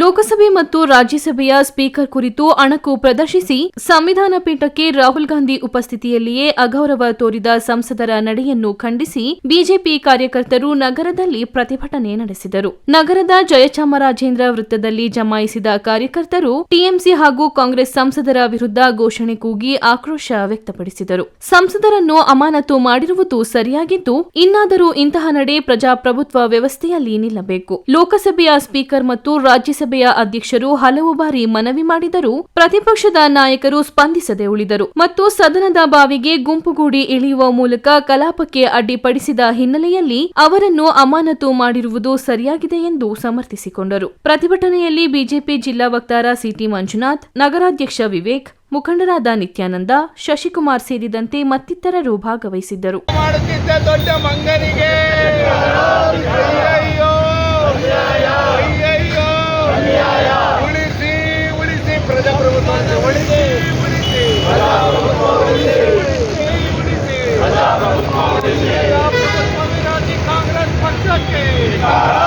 ಲೋಕಸಭೆ ಮತ್ತು ರಾಜ್ಯಸಭೆಯ ಸ್ಪೀಕರ್ ಕುರಿತು ಅಣಕು ಪ್ರದರ್ಶಿಸಿ ಸಂವಿಧಾನ ಪೀಠಕ್ಕೆ ರಾಹುಲ್ ಗಾಂಧಿ ಉಪಸ್ಥಿತಿಯಲ್ಲಿಯೇ ಅಗೌರವ ತೋರಿದ ಸಂಸದರ ನಡೆಯನ್ನು ಖಂಡಿಸಿ ಬಿಜೆಪಿ ಕಾರ್ಯಕರ್ತರು ನಗರದಲ್ಲಿ ಪ್ರತಿಭಟನೆ ನಡೆಸಿದರು. ನಗರದ ಜಯಚಾಮರಾಜೇಂದ್ರ ವೃತ್ತದಲ್ಲಿ ಜಮಾಯಿಸಿದ ಕಾರ್ಯಕರ್ತರು ಟಿಎಂಸಿ ಹಾಗೂ ಕಾಂಗ್ರೆಸ್ ಸಂಸದರ ವಿರುದ್ಧ ಘೋಷಣೆ ಕೂಗಿ ಆಕ್ರೋಶ ವ್ಯಕ್ತಪಡಿಸಿದರು. ಸಂಸದರನ್ನು ಅಮಾನತು ಮಾಡಿರುವುದು ಸರಿಯಾಗಿದ್ದು, ಇನ್ನಾದರೂ ಇಂತಹ ನಡೆ ಪ್ರಜಾಪ್ರಭುತ್ವ ವ್ಯವಸ್ಥೆಯಲ್ಲಿ ನಿಲ್ಲಬೇಕು. ಲೋಕಸಭೆಯ ಸ್ಪೀಕರ್ ಮತ್ತು ರಾಜ್ಯಸಭೆಯ ಅಧ್ಯಕ್ಷರು ಹಲವು ಬಾರಿ ಮನವಿ ಮಾಡಿದರೂ ಪ್ರತಿಪಕ್ಷದ ನಾಯಕರು ಸ್ಪಂದಿಸದೆ ಉಳಿದರು. ಮತ್ತು ಸದನದ ಬಾವಿಗೆ ಗುಂಪುಗೂಡಿ ಇಳಿಯುವ ಮೂಲಕ ಕಲಾಪಕ್ಕೆ ಅಡ್ಡಿಪಡಿಸಿದ ಹಿನ್ನೆಲೆಯಲ್ಲಿ ಅವರನ್ನು ಅಮಾನತು ಮಾಡಿರುವುದು ಸರಿಯಾಗಿದೆ ಎಂದು ಸಮರ್ಥಿಸಿಕೊಂಡರು. ಪ್ರತಿಭಟನೆಯಲ್ಲಿ ಬಿಜೆಪಿ ಜಿಲ್ಲಾ ವಕ್ತಾರ ಸಿಟಿ ಮಂಜುನಾಥ್, ನಗರಾಧ್ಯಕ್ಷ ವಿವೇಕ್, ಮುಖಂಡರಾದ ನಿತ್ಯಾನಂದ, ಶಶಿಕುಮಾರ್ ಸೇರಿದಂತೆ ಮತ್ತಿತರರು ಭಾಗವಹಿಸಿದ್ದರು. Henrique!